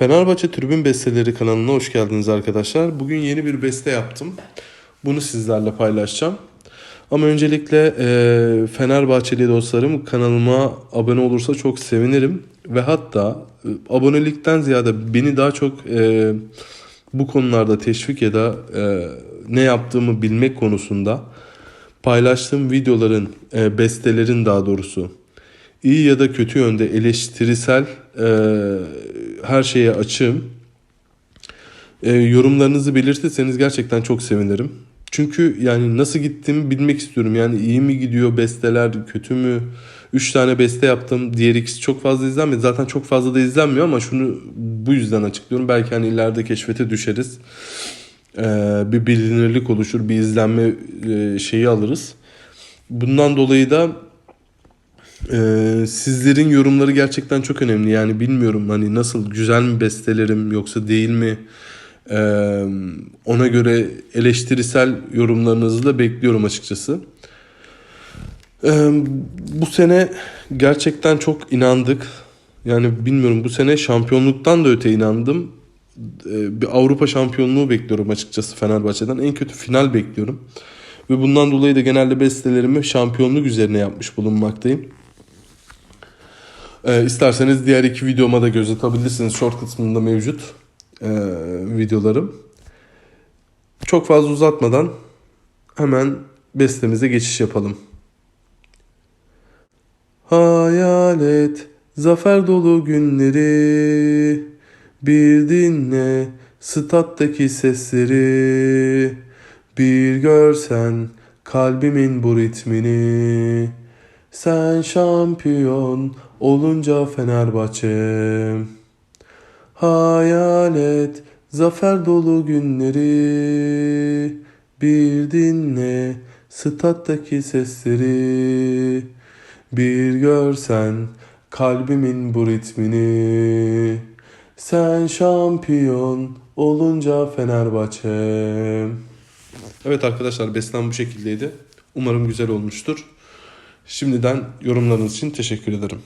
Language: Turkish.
Fenerbahçe Tribün Besteleri kanalına hoş geldiniz arkadaşlar. Bugün yeni bir beste yaptım. Bunu sizlerle paylaşacağım. Ama öncelikle e, Fenerbahçeli dostlarım kanalıma abone olursa çok sevinirim. Ve hatta e, abonelikten ziyade beni daha çok e, bu konularda teşvik ya da e, ne yaptığımı bilmek konusunda paylaştığım videoların, e, bestelerin daha doğrusu iyi ya da kötü yönde eleştirisel e, her şeye açığım. E, yorumlarınızı belirtirseniz gerçekten çok sevinirim. Çünkü yani nasıl gittiğimi bilmek istiyorum. Yani iyi mi gidiyor besteler, kötü mü? 3 tane beste yaptım. Diğer ikisi çok fazla izlenmedi. Zaten çok fazla da izlenmiyor ama şunu bu yüzden açıklıyorum. Belki hani ileride keşfete düşeriz. E, bir bilinirlik oluşur, bir izlenme e, şeyi alırız. Bundan dolayı da ee, sizlerin yorumları gerçekten çok önemli. Yani bilmiyorum hani nasıl güzel mi bestelerim yoksa değil mi? Ee, ona göre eleştirisel yorumlarınızı da bekliyorum açıkçası. Ee, bu sene gerçekten çok inandık. Yani bilmiyorum bu sene şampiyonluktan da öte inandım. Ee, bir Avrupa şampiyonluğu bekliyorum açıkçası Fenerbahçe'den. En kötü final bekliyorum. Ve bundan dolayı da genelde bestelerimi şampiyonluk üzerine yapmış bulunmaktayım. Ee, isterseniz diğer iki videoma da göz atabilirsiniz. Short kısmında mevcut ee, videolarım. Çok fazla uzatmadan hemen bestemize geçiş yapalım. Hayal et zafer dolu günleri Bir dinle stat'taki sesleri Bir görsen kalbimin bu ritmini Sen şampiyon olunca Fenerbahçe. Hayal et zafer dolu günleri. Bir dinle stat'taki sesleri. Bir görsen kalbimin bu ritmini. Sen şampiyon olunca Fenerbahçe. Evet arkadaşlar beslen bu şekildeydi. Umarım güzel olmuştur. Şimdiden yorumlarınız için teşekkür ederim.